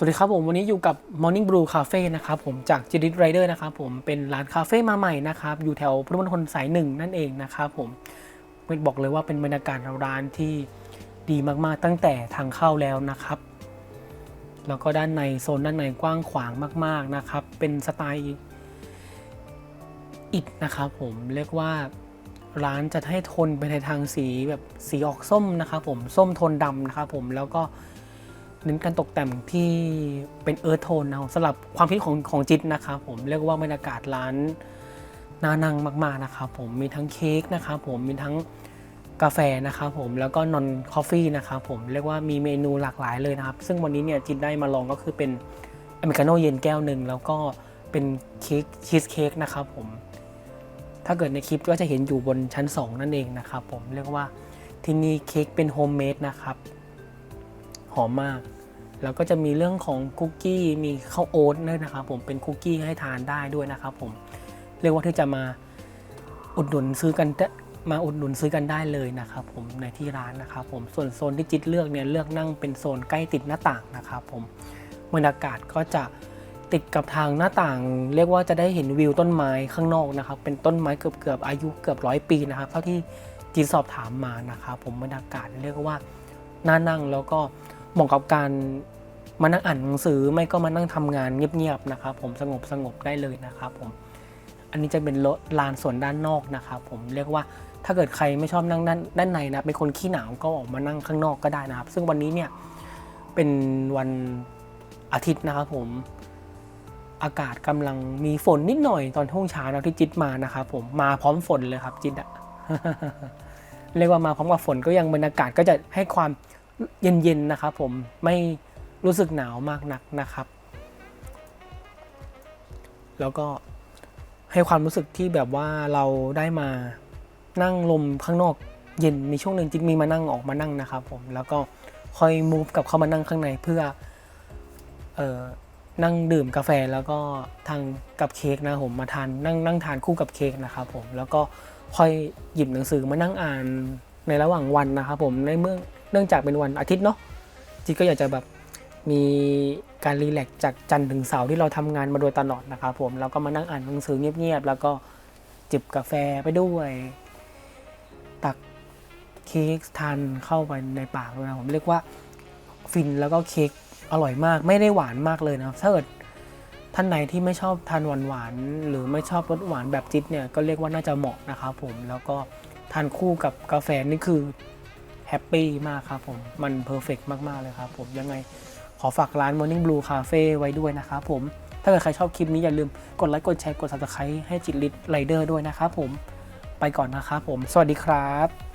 สวัสดีครับผมวันนี้อยู่กับ Morning Brew Cafe นะครับผมจากจิริตไรเดอร์นะครับผมเป็นร้านคาเฟ่มาใหม่นะครับอยู่แถวพุทธมณฑลสายหนึ่งนั่นเองนะครับผมเวทบอกเลยว่าเป็นบรรยากาศร้านที่ดีมากๆ ตั้งแต่ทางเข้าแล้วนะครับ แล้วก็ด้านในโซนด้านในกว้างขวางมาก ๆนะครับ เป็นสไตล์อิฐนะครับผมเรียกว่าร้านจะให้โทนไปในทางสีแบบสีออกส้มนะครับผมส้มโทนดำนะครับผมแล้วก็ เน้นการตกแต่งที่เป็นเอิร์ธโทนนะครับสำหรับความคิดของของจิตนะครับผมเรียกว่าบรรยากาศร้านน่านั่งมาก ๆนะครับผมมีทั้งเค้กนะครับผมมีทั้งกาแฟนะครับผมแล้วก็นอนคอฟฟี่นะครับผมเรียกว่ามีเมนูหลากหลายเลยนะครับ ซึ่งวันนี้เนี่ยจิตได้มาลองก็คือเป็นอเมริกาโน่เย็นแก้วหนึ่งแล้วก็เป็นเค้กชีสเค้กนะครับผมถ้าเกิดในคลิปก็จะเห็นอยู่บนชั้น 2 นั่นเองนะครับผมเรียกว่าที่นี่เค้กเป็นโฮมเมดนะครับ หอมมาก แล้วก็จะมีเรื่องของคุกกี้มีข้าวโอ๊ตด้วยนะครับผมเป็นคุกกี้ให้ทานได้ด้วยนะครับผมเรียกว่าที่จะมาอุดหนุนซื้อกันมาอุดหนุนซื้อกันได้เลยนะครับผมในที่ร้านนะครับผมส่วนโซนที่จิตเลือกเนี่ยเลือกนั่งเป็นโซนใกล้ติดหน้าต่างนะครับผมบรรยากาศก็จะติดกับทางหน้าต่าง เรียกว่าจะได้เห็นวิวต้นไม้ข้างนอกนะครับ เป็นต้นไม้เกือบเกือบอายุเกือบร้อยปีนะครับเท่าที่จิตสอบถามมานะครับผมบรรยากาศเรียกว่าน่านั่งแล้วก็ เหมาะกับการมานั่งอ่านหนังสือไม่ก็มานั่งทำงานเงียบๆนะครับ ผมสงบสงบๆได้เลยนะครับผมอันนี้จะเป็นรถลานส่วนด้านนอกนะครับผมเรียกว่าถ้าเกิดใครไม่ชอบนั่งด้านด้านในนะเป็นคนขี้หนาวก็ออกมานั่งข้างนอกก็ได้นะครับ ซึ่งวันนี้เนี่ยเป็นวันอาทิตย์นะครับผมอากาศกำลังมีฝนนิดหน่อยตอนช่วงเช้านะที่จิตมานะครับผมมาพร้อมฝนเลยครับจิตอะเรียกว่ามาพร้อมกับฝนก็ยังบรรยากาศก็จะให้ความ เย็นๆนะครับผมไม่รู้สึกหนาวมากนักนะครับ แล้วก็ให้ความรู้สึกที่แบบว่าเราได้มานั่งลมข้างนอกเย็นมีช่วงหนึ่งจิตมีมานั่งออกมานั่งนะครับผมแล้วก็ค่อยมูฟกับเข้ามานั่งข้างในเพื่อเอ่อนั่งดื่มกาแฟแล้วก็ทางกับเค้กนะผมมาทานนั่งนั่งทานคู่กับเค้กนะครับผมแล้วก็ค่อยหยิบหนังสือมานั่งอ่านในระหว่างวันนะครับผมในเมื่อ เนื่องจากเป็นวันอาทิตย์เนาะจิตก็อยากจะแบบมีการรีแลกซ์จากจันทร์ถึงเสาร์ที่เราทำงานมาโดยตลอดนะครับผมแล้วก็มานั่งอ่านหนังสือเงียบๆแล้วก็จิบกาแฟไปด้วย ตักเค้กทานเข้าไปในปากเลยนะผมเรียกว่าฟินแล้วก็เค้กอร่อยมาก ไม่ได้หวานมากเลยนะครับถ้าเกิดท่านไหนที่ไม่ชอบทานหวานหวานหรือไม่ชอบรสหวานแบบจิตเนี่ยก็เรียกว่าน่าจะเหมาะนะครับผมแล้วก็ทานคู่กับกาแฟนี่คือ แฮปปี้มากครับผม มันเพอร์เฟกมากๆเลยครับผมยังไงขอฝากร้าน Morning Blue Cafe ไว้ด้วยนะครับผม ถ้าเกิดใครชอบคลิปนี้อย่าลืมกดไลค์กดแชร์กด subscribe ให้จิตลิทไรเดอร์ด้วยนะครับผมไปก่อนนะครับผม สวัสดีครับ